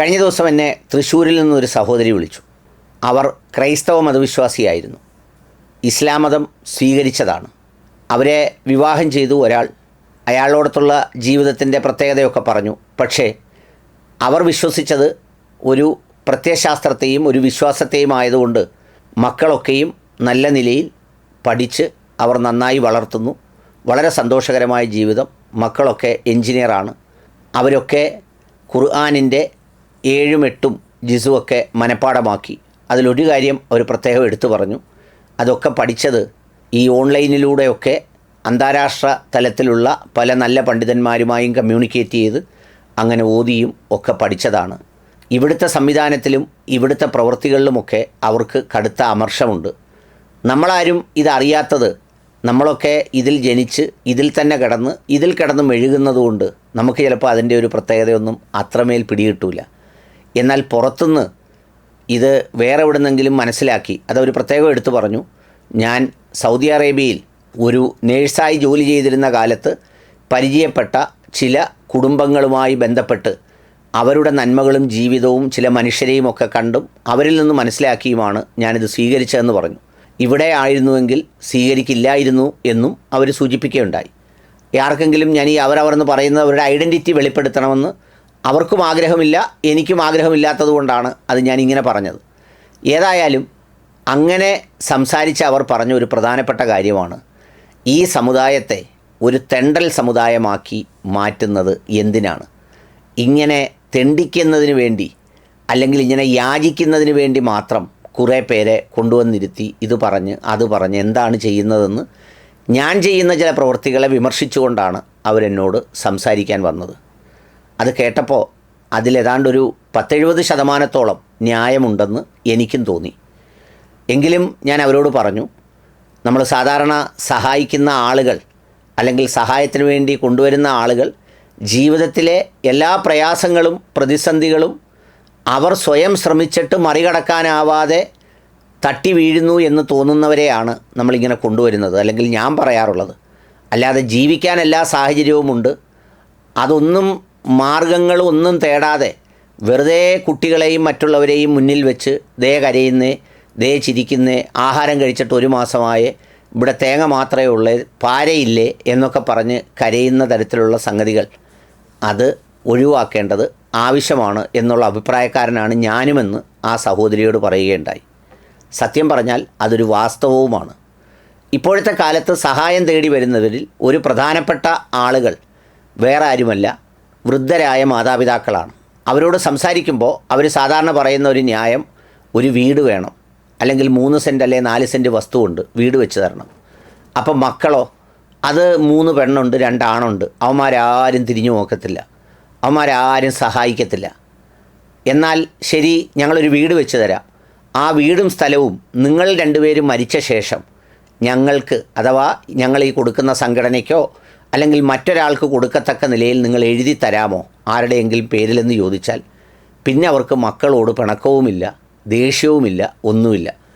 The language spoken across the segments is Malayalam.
കഴിഞ്ഞ ദിവസം എന്നെ തൃശ്ശൂരിൽ നിന്നൊരു സഹോദരി വിളിച്ചു. അവർ ക്രൈസ്തവ മതവിശ്വാസിയായിരുന്നു. ഇസ്ലാം മതം സ്വീകരിച്ചതാണ്. അവരെ വിവാഹം ചെയ്തു ഒരാൾ അയാളോടത്തുള്ള ജീവിതത്തിന്റെ പ്രത്യേകതയൊക്കെ പറഞ്ഞു. പക്ഷേ അവർ വിശ്വസിച്ചത് ഒരു പ്രത്യയശാസ്ത്രത്തെയും ഒരു വിശ്വാസത്തെയും ആയതുകൊണ്ട് മക്കളൊക്കെയും നല്ല നിലയിൽ പഠിച്ച് അവർ നന്നായി വളർത്തുന്നു. വളരെ സന്തോഷകരമായ ജീവിതം. മക്കളൊക്കെ എൻജിനീയറാണ്. അവരൊക്കെ ഖുർആാനിന്റെ ഏഴും എട്ടും ജിസുവൊക്കെ മനഃപ്പാടമാക്കി അതിലൊരു കാര്യം അവർ പ്രത്യേകം എടുത്തു പറഞ്ഞു. അതൊക്കെ പഠിച്ചത് ഈ ഓൺലൈനിലൂടെയൊക്കെ അന്താരാഷ്ട്ര തലത്തിലുള്ള പല നല്ല പണ്ഡിതന്മാരുമായും കമ്മ്യൂണിക്കേറ്റ് ചെയ്ത് അങ്ങനെ ഓതിയും ഒക്കെ പഠിച്ചതാണ്. ഇവിടുത്തെ സംവിധാനത്തിലും ഇവിടുത്തെ പ്രവൃത്തികളിലുമൊക്കെ അവർക്ക് കടുത്ത അമർഷമുണ്ട്. നമ്മളാരും ഇതറിയാത്തത് നമ്മളൊക്കെ ഇതിൽ ജനിച്ച് ഇതിൽ തന്നെ കിടന്ന് ഇതിൽ കിടന്ന് മെഴുകുന്നതുകൊണ്ട് നമുക്ക് ചിലപ്പോൾ അതിന്റെ ഒരു പ്രത്യേകതയൊന്നും അത്രമേൽ പിടികിട്ടൂല. എന്നാൽ പുറത്തുനിന്ന് ഇത് വേറെ എവിടുന്നെങ്കിലും മനസ്സിലാക്കി അതവർ പ്രത്യേകം എടുത്തു പറഞ്ഞു ഞാൻ സൗദി അറേബ്യയിൽ ഒരു നേഴ്സായി ജോലി ചെയ്തിരുന്ന കാലത്ത് പരിചയപ്പെട്ട ചില കുടുംബങ്ങളുമായി ബന്ധപ്പെട്ട് അവരുടെ നന്മകളും ജീവിതവും ചില മനുഷ്യരെയും ഒക്കെ കണ്ടും അവരിൽ നിന്ന് മനസ്സിലാക്കിയുമാണ് ഞാനിത് സ്വീകരിച്ചതെന്ന് പറഞ്ഞു. ഇവിടെ ആയിരുന്നുവെങ്കിൽ സ്വീകരിക്കില്ലായിരുന്നു എന്നും അവർ സൂചിപ്പിക്കുകയുണ്ടായി. ആർക്കെങ്കിലും ഞാൻ ഈ അവരവരെന്ന് പറയുന്നത് അവരുടെ ഐഡന്റിറ്റി വെളിപ്പെടുത്തണമെന്ന് അവർക്കും ആഗ്രഹമില്ല എനിക്കും ആഗ്രഹമില്ലാത്തത് കൊണ്ടാണ് അത് ഞാൻ ഇങ്ങനെ പറഞ്ഞത്. ഏതായാലും അങ്ങനെ സംസാരിച്ച് അവർ പറഞ്ഞ ഒരു പ്രധാനപ്പെട്ട കാര്യമാണ് ഈ സമുദായത്തെ ഒരു തെണ്ടൽ സമുദായമാക്കി മാറ്റുന്നത് എന്തിനാണ്? ഇങ്ങനെ തെണ്ടിക്കുന്നതിന് വേണ്ടി അല്ലെങ്കിൽ ഇങ്ങനെ യാചിക്കുന്നതിന് വേണ്ടി മാത്രം കുറേ പേരെ കൊണ്ടുവന്നിരുത്തി ഇത് പറഞ്ഞ് അത് പറഞ്ഞ് എന്താണ് ചെയ്യുന്നതെന്ന് ഞാൻ ചെയ്യുന്ന ചില പ്രവൃത്തികളെ വിമർശിച്ചുകൊണ്ടാണ് അവരെന്നോട് സംസാരിക്കാൻ വന്നത്. അത് കേട്ടപ്പോൾ അതിലേതാണ്ടൊരു പത്തെഴുപത് ശതമാനത്തോളം ന്യായമുണ്ടെന്ന് എനിക്കും തോന്നി. എങ്കിലും ഞാൻ അവരോട് പറഞ്ഞു നമ്മൾ സാധാരണ സഹായിക്കുന്ന ആളുകൾ അല്ലെങ്കിൽ സഹായത്തിന് വേണ്ടി കൊണ്ടുവരുന്ന ആളുകൾ ജീവിതത്തിലെ എല്ലാ പ്രയാസങ്ങളും പ്രതിസന്ധികളും അവർ സ്വയം ശ്രമിച്ചിട്ട് മറികടക്കാനാവാതെ തട്ടി വീഴുന്നു എന്ന് തോന്നുന്നവരെയാണ് നമ്മളിങ്ങനെ കൊണ്ടുവരുന്നത് അല്ലെങ്കിൽ ഞാൻ പറയാറുള്ളത്. അല്ലാതെ ജീവിക്കാൻ എല്ലാ സാഹചര്യവുമുണ്ട്. അതൊന്നും മാർഗങ്ങളൊന്നും തേടാതെ വെറുതെ കുട്ടികളെയും മറ്റുള്ളവരെയും മുന്നിൽ വെച്ച് ദേ കരയുന്നേ ദേ ചിരിക്കുന്നേ ആഹാരം കഴിച്ചിട്ട് ഒരു മാസമായേ ഇവിടെ തേങ്ങ മാത്രമേ ഉള്ളേ പാരയില്ലേ എന്നൊക്കെ പറഞ്ഞ് കരയുന്ന തരത്തിലുള്ള സംഗതികൾ അത് ഒഴിവാക്കേണ്ടത് ആവശ്യമാണ് എന്നുള്ള അഭിപ്രായക്കാരനാണ് ഞാനുമെന്ന് ആ സഹോദരിയോട് പറയുകയുണ്ടായി. സത്യം പറഞ്ഞാൽ അതൊരു വാസ്തവവുമാണ്. ഇപ്പോഴത്തെ കാലത്ത് സഹായം തേടി വരുന്നവരിൽ ഒരു പ്രധാനപ്പെട്ട ആളുകൾ വേറെ ആരുമല്ല വൃദ്ധരായ മാതാപിതാക്കളാണ്. അവരോട് സംസാരിക്കുമ്പോൾ അവർ സാധാരണ പറയുന്ന ഒരു ന്യായം ഒരു വീട് വേണം. അല്ലെങ്കിൽ മൂന്ന് സെന്റ് അല്ലെ നാല് സെന്റ് വസ്തുവുണ്ട് വീട് വെച്ച് തരണം. അപ്പം മക്കളോ അത് മൂന്ന് പെണ്ണുണ്ട് രണ്ടാണുണ്ട് അവന്മാരാരും തിരിഞ്ഞു നോക്കത്തില്ല. അവന്മാരാരും സഹായിക്കത്തില്ല. എന്നാൽ ശരി ഞങ്ങളൊരു വീട് വെച്ച് തരാം. ആ വീടും സ്ഥലവും നിങ്ങൾ രണ്ടുപേരും മരിച്ച ശേഷം ഞങ്ങൾക്ക് അഥവാ ഞങ്ങൾ ഈ കൊടുക്കുന്ന സംഘടനയ്ക്കോ അല്ലെങ്കിൽ മറ്റൊരാൾക്ക് കൊടുക്കത്തക്ക നിലയിൽ നിങ്ങൾ എഴുതി തരാമോ? ആരുടെയെങ്കിലും പേരിലെന്ന് ചോദിച്ചാൽ പിന്നെ അവർക്ക് മക്കളോട് പിണക്കവുമില്ല ദേഷ്യവുമില്ല ഒന്നുമില്ല.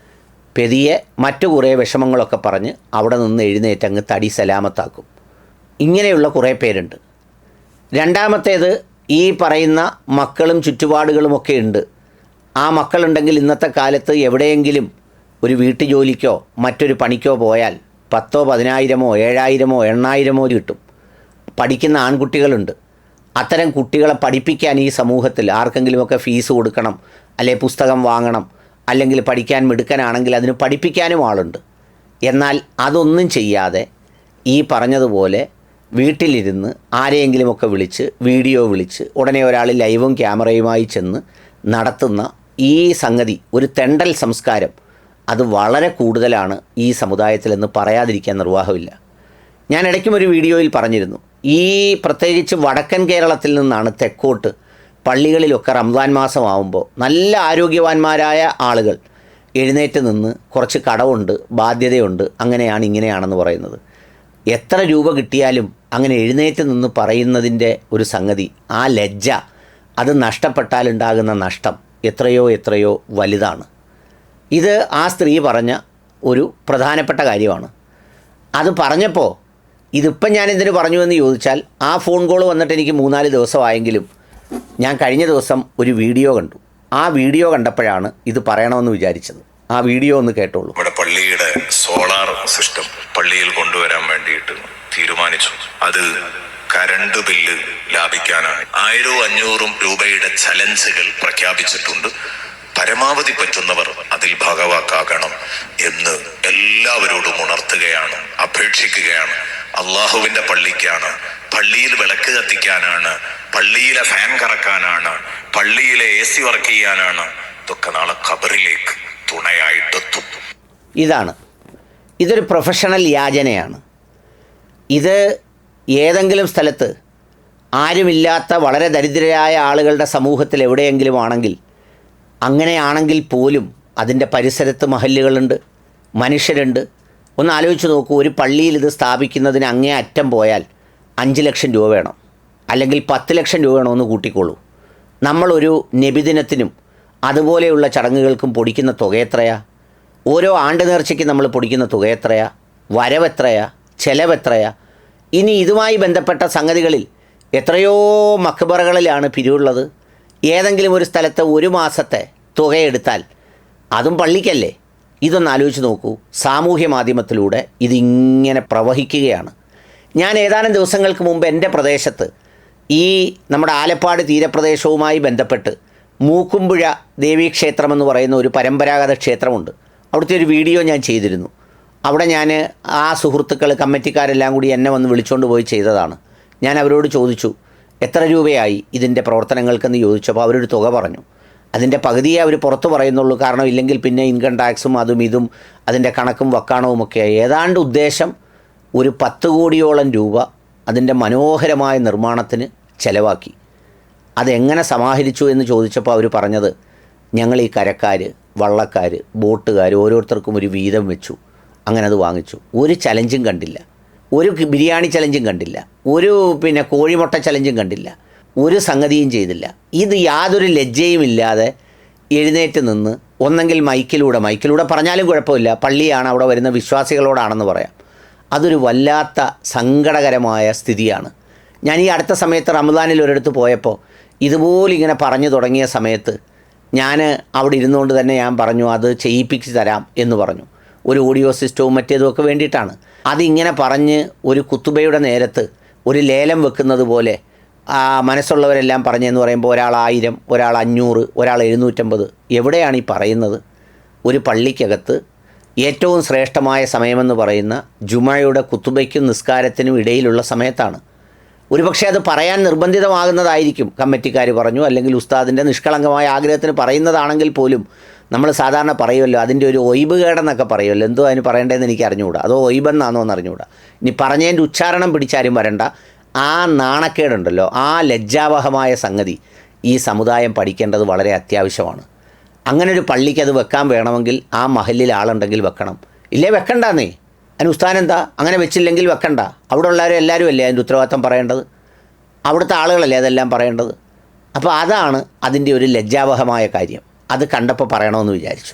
പെതിയെ മറ്റു കുറേ വിഷമങ്ങളൊക്കെ പറഞ്ഞ് അവിടെ നിന്ന് എഴുന്നേറ്റ് അങ്ങ് തടി സലാമത്താക്കും. ഇങ്ങനെയുള്ള കുറേ പേരുണ്ട്. രണ്ടാമത്തേത് ഈ പറയുന്ന മക്കളും ചുറ്റുപാടുകളുമൊക്കെ ഉണ്ട്. ആ മക്കളുണ്ടെങ്കിൽ ഇന്നത്തെ കാലത്ത് എവിടെയെങ്കിലും ഒരു വീട്ടുജോലിക്കോ മറ്റൊരു പണിക്കോ പോയാൽ പത്തോ പതിനായിരമോ ഏഴായിരമോ എണ്ണായിരമോ കിട്ടും. പഠിക്കുന്ന ആൺകുട്ടികളുണ്ട്. അത്തരം കുട്ടികളെ പഠിപ്പിക്കാൻ ഈ സമൂഹത്തിൽ ആർക്കെങ്കിലുമൊക്കെ ഫീസ് കൊടുക്കണം അല്ലെ പുസ്തകം വാങ്ങണം അല്ലെങ്കിൽ പഠിക്കാൻ മിടുക്കനാണെങ്കിൽ അതിന് പഠിപ്പിക്കാനും ആളുണ്ട്. എന്നാൽ അതൊന്നും ചെയ്യാതെ ഈ പറഞ്ഞതുപോലെ വീട്ടിലിരുന്ന് ആരെയെങ്കിലുമൊക്കെ വിളിച്ച് വീഡിയോ വിളിച്ച് ഉടനെ ഒരാൾ ലൈവും ക്യാമറയുമായി ചെന്ന് നടത്തുന്ന ഈ സംഗതി ഒരു തെണ്ടൽ സംസ്കാരം അത് വളരെ കൂടുതലാണ് ഈ സമുദായത്തിൽ എന്ന് പറയാതിരിക്കാൻ നിർവാഹമില്ല. ഞാൻ ഇടയ്ക്കും ഒരു വീഡിയോയിൽ പറഞ്ഞിരുന്നു. ഈ പ്രത്യേകിച്ച് വടക്കൻ കേരളത്തിൽ നിന്നാണ് തെക്കോട്ട് പള്ളികളിലൊക്കെ റംസാൻ മാസമാവുമ്പോൾ നല്ല ആരോഗ്യവാന്മാരായ ആളുകൾ എഴുന്നേറ്റ് നിന്ന് കുറച്ച് കടവുണ്ട് ബാധ്യതയുണ്ട് അങ്ങനെയാണ് ഇങ്ങനെയാണെന്ന് പറയുന്നത്. എത്ര രൂപ കിട്ടിയാലും അങ്ങനെ എഴുന്നേറ്റ് നിന്ന് പറയുന്നതിന്റെ ഒരു സംഗതി ആ ലജ്ജ അത് നഷ്ടപ്പെട്ടാലുണ്ടാകുന്ന നഷ്ടം എത്രയോ എത്രയോ വലുതാണ്. ഇത് ആ സ്ത്രീ പറഞ്ഞ ഒരു പ്രധാനപ്പെട്ട കാര്യമാണ്. അത് പറഞ്ഞപ്പോൾ ഇതിപ്പം ഞാൻ എന്തിനു പറഞ്ഞു എന്ന് ചോദിച്ചാൽ ആ ഫോൺ കോൾ വന്നിട്ട് എനിക്ക് മൂന്നാൽ ദിവസമായെങ്കിലും ഞാൻ കഴിഞ്ഞ ദിവസം ഒരു വീഡിയോ കണ്ടു. ആ വീഡിയോ കണ്ടപ്പോഴാണ് ഇത് പറയണമെന്ന് വിചാരിച്ചത്. ആ വീഡിയോ ഒന്ന് കേട്ടോളൂ. ഇവിടെ പള്ളിയുടെ സോളാർ സിസ്റ്റം പള്ളിയിൽ കൊണ്ടുവരാൻ വേണ്ടിയിട്ട് തീരുമാനിച്ചു. അത് കരണ്ട് ബില്ല് ലാഭിക്കാനാണ്. ആയിരവും അഞ്ഞൂറും രൂപയുടെ ചലഞ്ചുകൾ പ്രഖ്യാപിച്ചിട്ടുണ്ട്. പരമാവധി പറ്റുന്നവർ അതിൽ ഭാഗവാക്കാകണം എന്ന് എല്ലാവരോടും ഉണർത്തുകയാണ് അപേക്ഷിക്കുകയാണ്. അള്ളാഹുവിന്റെ പള്ളിക്കാണ് പള്ളിയിൽ വിളക്ക് കത്തിക്കാനാണ് പള്ളിയിലെ ഫാൻ കറക്കാനാണ് പള്ളിയിലെ എ സി വർക്ക് ചെയ്യാനാണ്. ഇതൊക്കെ നാളെ ഖബറിലേക്ക് തുണയായിട്ടെത്തും. ഇതാണ്. ഇതൊരു പ്രൊഫഷണൽ യാചനയാണ്. ഇത് ഏതെങ്കിലും സ്ഥലത്ത് ആരുമില്ലാത്ത വളരെ ദരിദ്രരായ ആളുകളുടെ സമൂഹത്തിൽ എവിടെയെങ്കിലും ആണെങ്കിൽ അങ്ങനെയാണെങ്കിൽ പോലും അതിന്റെ പരിസരത്ത് മഹല്ലുകളുണ്ട് മനുഷ്യരുണ്ട്. ഒന്ന് ആലോചിച്ച് നോക്കൂ ഒരു പള്ളിയിൽ ഇത് സ്ഥാപിക്കുന്നതിന് അങ്ങേ അറ്റം പോയാൽ അഞ്ച് ലക്ഷം രൂപ വേണം. അല്ലെങ്കിൽ പത്ത് ലക്ഷം രൂപ വേണമെന്ന് കൂട്ടിക്കോളൂ. നമ്മളൊരു നബിദിനത്തിനും അതുപോലെയുള്ള ചടങ്ങുകൾക്കും പൊടിക്കുന്ന തുക എത്രയാ? ഓരോ ആണ്ട് നേർച്ചയ്ക്ക് നമ്മൾ പൊടിക്കുന്ന തുക എത്രയാ? വരവെത്രയാ ചെലവെത്രയാ ഇനി ഇതുമായി ബന്ധപ്പെട്ട സംഗതികളിൽ എത്രയോ മക്ബറകളിലാണ് പിരിവുള്ളത്. ഏതെങ്കിലും ഒരു സ്ഥലത്ത് ഒരു മാസത്തെ തുകയെടുത്താൽ അതും പള്ളിക്കല്ലേ? ഇതൊന്ന് ആലോചിച്ച് നോക്കൂ. സാമൂഹ്യ മാധ്യമത്തിലൂടെ ഇതിങ്ങനെ പ്രവഹിക്കുകയാണ്. ഞാൻ ഏതാനും ദിവസങ്ങൾക്ക് മുമ്പ് എന്റെ പ്രദേശത്ത് ഈ നമ്മുടെ ആലപ്പാട് തീരപ്രദേശവുമായി ബന്ധപ്പെട്ട് മൂക്കുമ്പുഴ ദേവീക്ഷേത്രമെന്ന് പറയുന്ന ഒരു പരമ്പരാഗത ക്ഷേത്രമുണ്ട്. അവിടുത്തെ ഒരു വീഡിയോ ഞാൻ ചെയ്തിരുന്നു. അവിടെ ഞാൻ ആ സുഹൃത്തുക്കൾ കമ്മിറ്റിക്കാരെല്ലാം കൂടി എന്നെ വന്ന് വിളിച്ചുകൊണ്ട് പോയി ചെയ്തതാണ്. ഞാൻ അവരോട് ചോദിച്ചു എത്ര രൂപയായി ഇതിന്റെ പ്രവർത്തനങ്ങൾക്കെന്ന് ചോദിച്ചപ്പോൾ അവരൊരു തുക പറഞ്ഞു. അതിന്റെ പകുതിയെ അവർ പുറത്ത് പറയുന്നുള്ളൂ. കാരണം ഇല്ലെങ്കിൽ പിന്നെ ഇൻകം ടാക്സും അതും ഇതും അതിന്റെ കണക്കും വക്കാണവും ഒക്കെ ഏതാണ്ട് ഉദ്ദേശം ഒരു പത്ത് കോടിയോളം രൂപ അതിന്റെ മനോഹരമായ നിർമ്മാണത്തിന് ചെലവാക്കി. അതെങ്ങനെ സമാഹരിച്ചു എന്ന് ചോദിച്ചപ്പോൾ അവർ പറഞ്ഞത് ഞങ്ങൾ ഈ കരക്കാർ വള്ളക്കാർ ബോട്ടുകാർ ഓരോരുത്തർക്കും ഒരു വീതം വെച്ചു. അങ്ങനെ അത് വാങ്ങിച്ചു. ഒരു ചലഞ്ചും കണ്ടില്ല. ഒരു ബിരിയാണി ചലഞ്ചും കണ്ടില്ല. ഒരു പിന്നെ കോഴിമുട്ട ചലഞ്ചും കണ്ടില്ല. ഒരു സംഗതിയും ചെയ്തില്ല. ഇത് യാതൊരു ലജ്ജയും ഇല്ലാതെ എഴുന്നേറ്റ് നിന്ന് ഒന്നെങ്കിൽ മൈക്കിലൂടെ മൈക്കിലൂടെ പറഞ്ഞാലും കുഴപ്പമില്ല. പള്ളിയാണ് അവിടെ വരുന്ന വിശ്വാസികളോടാണെന്ന് പറയാം. അതൊരു വല്ലാത്ത സങ്കടകരമായ സ്ഥിതിയാണ്. ഞാൻ ഈ അടുത്ത സമയത്ത് റമദാനിൽ ഒരിടത്ത് പോയപ്പോൾ ഇതുപോലെ ഇങ്ങനെ പറഞ്ഞു തുടങ്ങിയ സമയത്ത് ഞാൻ അവിടെ ഇരുന്നുകൊണ്ട് തന്നെ ഞാൻ പറഞ്ഞു അത് ചെയ്യിപ്പിച്ച് തരാം എന്ന് പറഞ്ഞു. ഒരു ഓഡിയോ സിസ്റ്റവും മറ്റേതുമൊക്കെ വേണ്ടിയിട്ടാണ്. അതിങ്ങനെ പറഞ്ഞ് ഒരു കുത്തുബയുടെ നേരത്ത് ഒരു ലേലം വെക്കുന്നത് പോലെ മനസ്സുള്ളവരെല്ലാം പറഞ്ഞെന്ന് പറയുമ്പോൾ ഒരാൾ ആയിരം ഒരാൾ അഞ്ഞൂറ് ഒരാൾ എഴുന്നൂറ്റമ്പത് എവിടെയാണ് ഈ പറയുന്നത്? ഒരു പള്ളിക്കകത്ത് ഏറ്റവും ശ്രേഷ്ഠമായ സമയമെന്ന് പറയുന്ന ജുമയുടെ കുത്തുബയ്ക്കും നിസ്കാരത്തിനും ഇടയിലുള്ള സമയത്താണ്. ഒരുപക്ഷെ അത് പറയാൻ നിർബന്ധിതമാകുന്നതായിരിക്കും കമ്മിറ്റിക്കാർ പറഞ്ഞു അല്ലെങ്കിൽ ഉസ്താദിന്റെ നിഷ്കളങ്കമായ ആഗ്രഹത്തിന് പറയുന്നതാണെങ്കിൽ പോലും നമ്മൾ സാധാരണ പറയുമല്ലോ അതിന്റെ ഒരു ഒയ്ബ് കേടെന്നൊക്കെ പറയുമല്ലോ. എന്തോ അതിന് പറയേണ്ടതെന്ന് എനിക്ക് അറിഞ്ഞുകൂടാ അതോ ഒയ്ബെന്നാണോ എന്ന് അറിഞ്ഞുകൂടാ ഇനി പറഞ്ഞതിന്റെ ഉച്ചാരണം പിടിച്ചാലും വരണ്ട. ആ നാണക്കേടുണ്ടല്ലോ ആ ലജ്ജാവഹമായ സംഗതി ഈ സമുദായം പഠിക്കേണ്ടത് വളരെ അത്യാവശ്യമാണ്. അങ്ങനെ ഒരു പള്ളിക്ക് അത് വെക്കാൻ വേണമെങ്കിൽ ആ മഹലിൽ ആളുണ്ടെങ്കിൽ വെക്കണം. ഇല്ലേ വെക്കണ്ടെന്നേ? അതിന് ഉസ്താൻ എന്താ അങ്ങനെ വെച്ചില്ലെങ്കിൽ വെക്കണ്ട. അവിടെ ഉള്ളവരും എല്ലാവരും അല്ലേ അതിന്റെ ഉത്തരവാദിത്തം പറയേണ്ടത്? അവിടുത്തെ ആളുകളല്ലേ അതെല്ലാം പറയേണ്ടത്? അപ്പോൾ അതാണ് അതിന്റെ ഒരു ലജ്ജാവഹമായ കാര്യം. അത് കണ്ടപ്പോൾ പറയണമെന്ന് വിചാരിച്ചു.